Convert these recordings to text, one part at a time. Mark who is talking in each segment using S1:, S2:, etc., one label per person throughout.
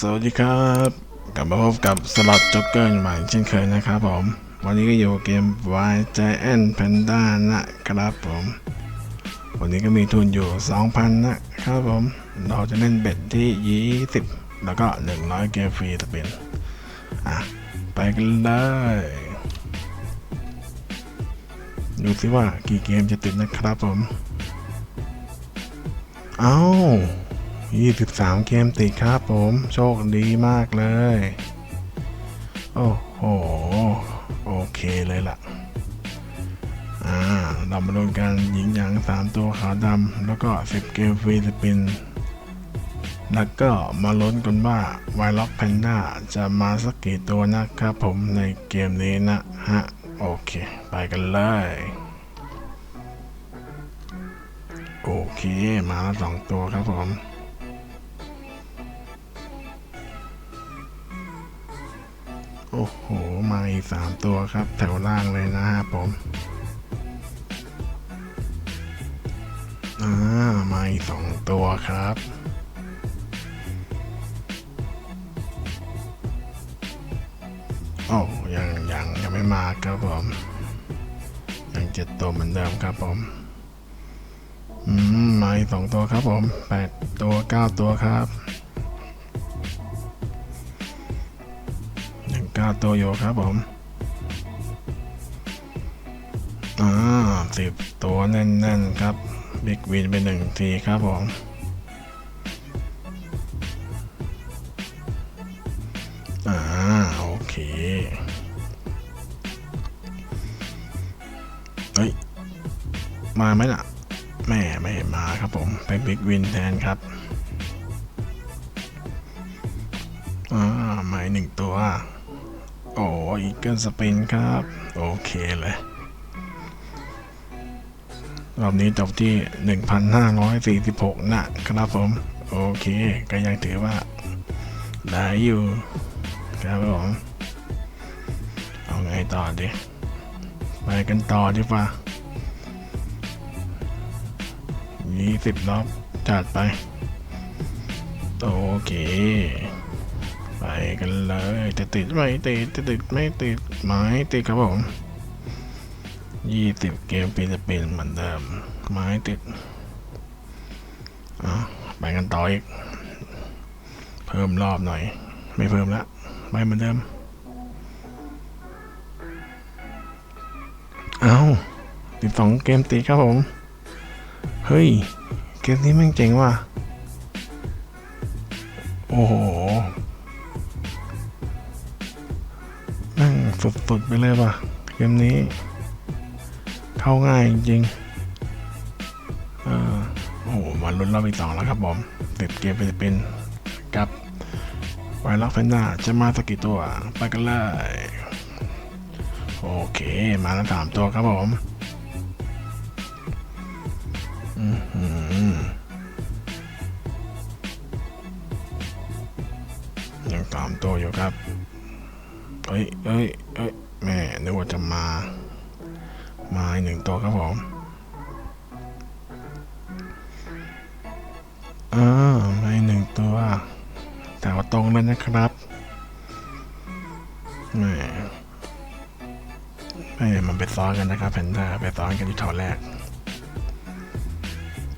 S1: สวัสดีครับกลับมาพบกับสล็อตจ็อกเกอร์ใหม่เช่นเคยนะครับผม วันนี้ก็อยู่เกม Y Giant Panda นะครับผม วันนี้ก็มีทุนอยู่ 2,000 นะครับผม เราจะเล่นเบ็ดที่ 20 แล้วก็ 100 เกมฟรีจะเป็นอะ ไปกันเลยดูสิว่ากี่เกมจะติดนะครับผม เอ้า 23 เกมติดครับผม โชคดีมากเลย โอ้โห โอเคเลยล่ะ อ่า เรามาลุ้นกันหญิงหยาง 3 ตัวขาวดำแล้วก็ 10 เกมฟรีสปิน แล้วก็มาลุ้นกันว่าไวล็อกแพนด้าจะมาสักกี่ตัวนะครับผมในเกมนี้นะฮะ โอเค ไปกันเลยโอเค มาแล้วสองตัวครับผม โอ้โห มาอีกสามตัวครับ แถวล่างเลยนะครับผม อ่า มาอีกสองตัวครับ โอ้ยังยังยังไม่มาครับผม ยังเจ็ดตัวเหมือนเดิมครับผม อืม มาอีกสองตัวครับผมแปดตัวเก้าตัวครับ ก้าตัวอยู่ครับผมอ่าสิบตัวแน่นๆครับบิ๊กวินไปหนึ่งทีครับผมอ่าโอเคเฮ้ยมาไหมล่ะแม่ไม่มาครับผมไปบิ๊กวินแทนครับอ่าหมายหนึ่งตัว โอ้อีเกิลสปินครับ โอเคเลย รอบนี้จบที่ 1,546 นะครับผม โอเค ก็ยังถือว่า ได้อยู่ ครับผม เอาไงต่อดิไปกันต่อดีกว่ายี่สิบรอบจัดไป โอเค ไปกันเลยจะติดไม่ติดจะติดไม่ติดไม่ติดครับผมยี่สิบเกมปีจะเป็นเหมือนเดิมไม้ติดอะไปกันต่ออีก เพิ่มรอบหน่อย ไม่เพิ่มแล้วไปเหมือนเดิม เอาติดสองเกมติดครับผม เฮ้ย เกมนี้แม่งเจ๋งว่ะ โอ้โห สุดๆไปเลยว่ะ เกมนี้ เข้าง่ายจริงๆเออโอ้โหมาลุ้นรอบที่สองแล้วครับผมติดเกมไปเป็นกับไวรัสแพนด้าจะมาสักกี่ตัว ไปกันเลย โอเค มาแล้วสามตัวครับผมยังตามตัวอยู่ครับ เอ้ยเอ้ยเอ้ยแม่นึกว่าจะมา มาอีกหนึ่งตัวครับผมอ่ามาอีกหนึ่งตัวแถวตรงเลยนะครับแม่แม่มันไปซ้อนกันนะครับแพนด้าไปซ้อนกันที่แถวแรก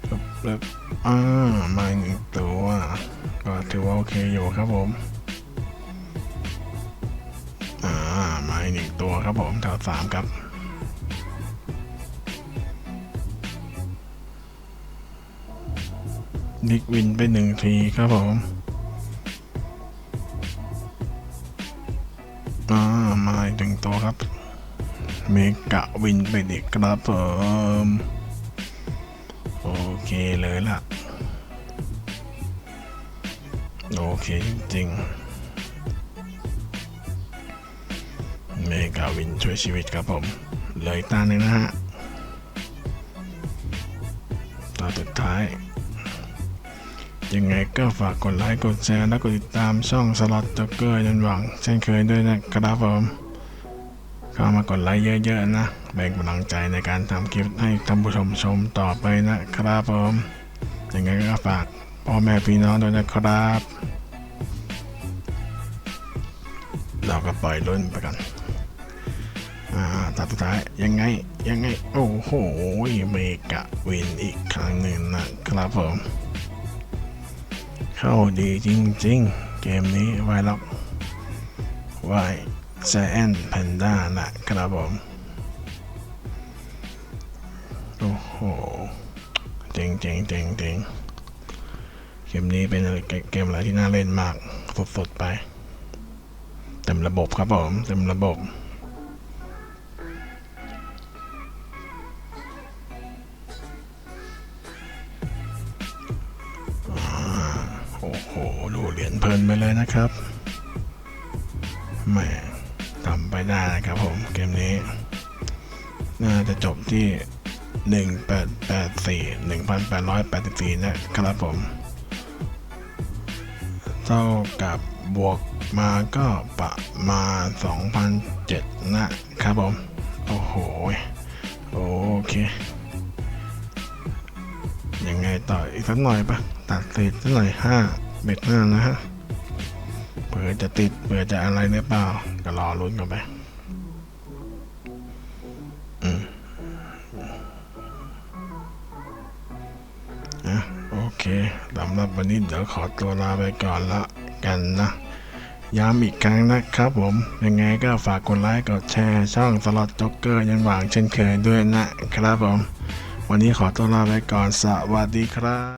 S1: ปึ๊บปึ๊บอ่ามาอีกหนึ่งตัวก็ถือว่าโอเคอยู่ครับผม อีกหนึ่งตัวครับผมแถวสามครับนิกวินไปหนึ่งทีครับผมอ่ามาอีกหนึ่งตัวครับ เมกะวินไปอีกครับผมโอเคเลยล่ะ โอเคจริงๆ เมกาวินช่วยชีวิตครับผมเลยตาหนึ่งนะฮะตาสุดท้าย ยังไงก็ฝากกดไลค์กดแชร์และกดติดตามช่องสล็อตจ็อกเกอร์ยันหวัง เช่นเคยด้วยนะครับผมเข้ามากดไลค์เยอะๆนะแบ่งกำลังใจในการทำคลิปให้ท่านผู้ชมชมต่อไปนะครับผมยังไงก็ฝากพ่อแม่พี่น้องด้วยนะครับ เราก็ปล่อยลุ้นไปกัน อ่าตาสุดท้ายยังไงยังไง โอ้โหเมกะวินอีกครั้งหนึ่งนะครับผม เข้าดีจริงๆ เกมนี้ไวล็อกไวแซนแพนด้านะครับผม โอ้โหเจ๋งเจ๋งเจ๋งเจ๋งเกมนี้เป็นอะไรเกมอะไรที่น่าเล่นมากสดๆไป เต็มระบบครับผม เต็มระบบ เหรียญเพลินไปเลยนะครับแหมทำไปได้นะครับผมเกมนี้ น่าจะจบที่ 1884 1884 นะครับผม เท่ากับบวกมาก็ประมาณ2,007นะครับผม โอ้โห โอเค ยังไงต่ออีกสักหน่อยปะตัดติดสักหน่อยห้า เบ็ดหน้านะฮะเผื่อจะติดเผื่อจะอะไรหรือเปล่า ก็รอลุ้นกันไปอืมอะโอเคสำหรับวันนี้เดี๋ยวขอตัวลาไปก่อนละกันนะย้ำอีกครั้งนะครับผม ยังไงก็ฝากกดไลค์กดแชร์ช่องสล็อตจ็อกเกอร์ยังหวางเช่นเคยด้วยนะครับผม วันนี้ขอตัวลาไปก่อนสวัสดีครับ